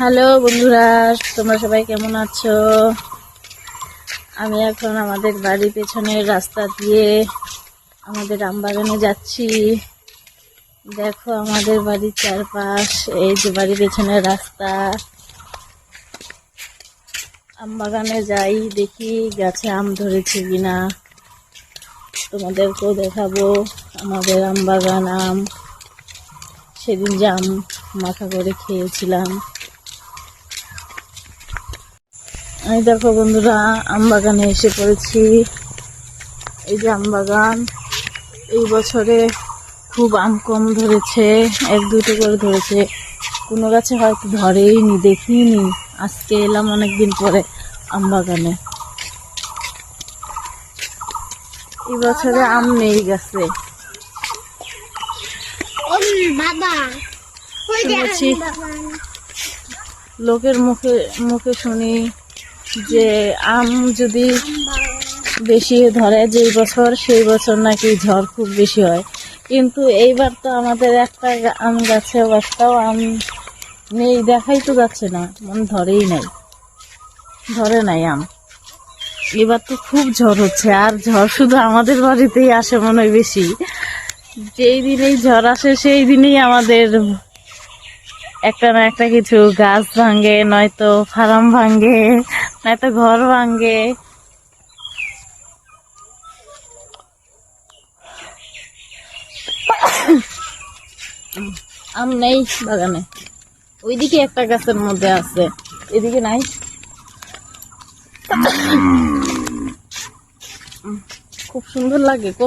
Hello বন্ধুরা, তোমরা সবাই কেমন আছো? আমি এখন আমাদের বাড়ির পেছনের রাস্তা দিয়ে আমাদের আমবাগানে যাচ্ছি। দেখো আমাদের বাড়ির চারপাশ, এই যে বাড়ির পেছনের রাস্তা। আমবাগানে যাই, দেখি গাছে আম ধরেছে কিনা। তোমাদেরকেও দেখাবো আমাদের আমবাগান আম। সেদিন যে আম মাখা করে খেয়েছিলাম। আমি দেখো বন্ধুরা আম বাগানে এসে পড়েছি। এই যে আম বাগান এই বছরে খুব আম কম ধরেছে এক দুটো করে ধরেছে। কোনো গাছে হয়তো ধরেই নি দেখিনি। আজকে এলাম অনেকদিন পরে আম বাগানে এই বছরে আম নেই গাছে। শুনেছি। লোকের মুখে মুখে শুনি যে আম যদি বেশি ধরে যেই বছর, সেই বছর নাকি ঝড় খুব বেশি হয়। কিন্তু এইবার তো আমাদের একটা আম গাছে একটাও আম নেই, দেখাই তো যাচ্ছে না। মানে ধরেই নাই। ধরে নাই আম। এবার তো খুব ঝড় হচ্ছে, আর ঝড় শুধু আমাদের বাড়িতেই আসে মনে হয় বেশি। যেই দিনেই ঝড় আসে, সেই দিনেই আমাদের একটা না একটা কিছু গাছ ভাঙে, নয়তো ফার্ম ভাঙে। নয়তো ঘর ভাঙে। আম নেই বাগানে। ওইদিকে একটা গাছের মধ্যে আছে। এদিকে নাই। খুব সুন্দর লাগে কো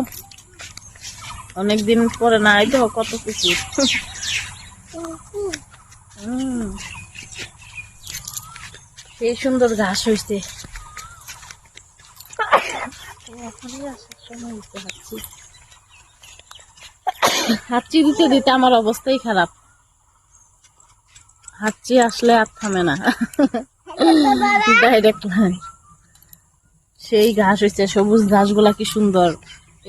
অনেকদিন পরে না তো, কত কিছু। সেই সুন্দর ঘাস হয়েছে হাঁচি দিতে দিতে আমার অবস্থাই খারাপ। হাঁচি আসলে আর থামে না। ডাইরেক্ট সেই ঘাস হয়েছে সবুজ ঘাসগুলা কি সুন্দর।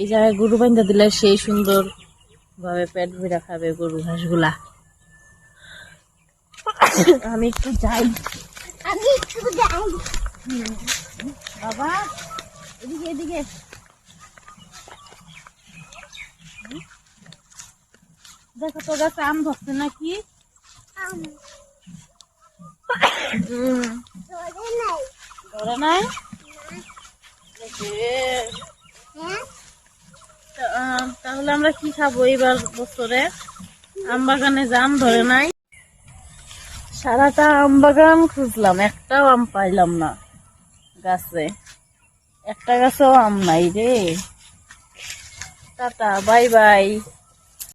এই জায়গায় গরু বান্ধা দিলে সেই সুন্দর ভাবে পেট ভরে খাবে গরু ঘাসগুলা। আমি একটু যাই। বাবা, এদিকে এদিকে। দেখো আম ধরছে নাকি? ধরে নাই? তাহলে আমরা কি খাব এবার বছরে? আম বাগানে যে ধরে নাই? সারাটা আম বাগান খুঁজলাম, একটাও আম পাইলাম না গাছে। একটা গাছেও আম নাই রে। Tata, bye bye.